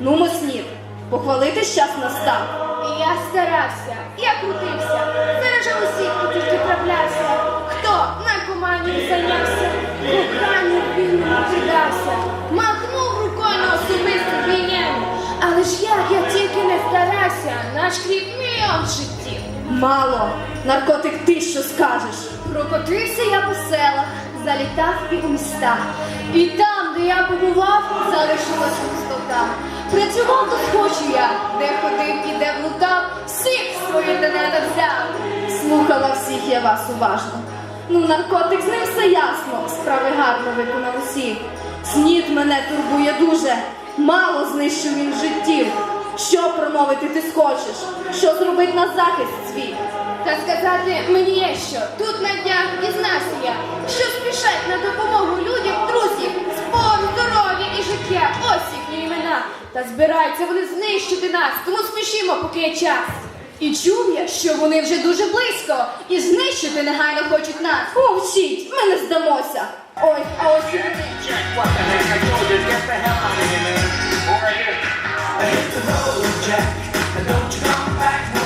Ну, снід, похвалити час настав. І я старався, я крутився, заражав усіх, хто тільки траплявся. Хто наркоманію зайнявся, коханню вільному придався, махнув рукою на особисту гігієну. Але ж як я тільки не старався, наш хліб мільйон життів. Мало, наркотик ти що скажеш? Прокотився я по селах, залітав і у містах. І там, де я побував, залишилася де ходив і де блукав, всіх своє тенета взяв. Слухала всіх я вас уважно. Ну, наркотик з ним все ясно, справи гарно виконав усі. Снід мене турбує дуже, мало знищив він життів. Що промовити ти схочеш? Що зробить на захист свій? Та сказати мені є що, тут на днях дізнався я, Та збираються вони знищити нас, тому спішімо, поки є час. І чув я, що вони вже дуже близько, і знищити негайно хочуть нас. Мовчіть, ми не здамося. Ой, а ось і вони. Jack,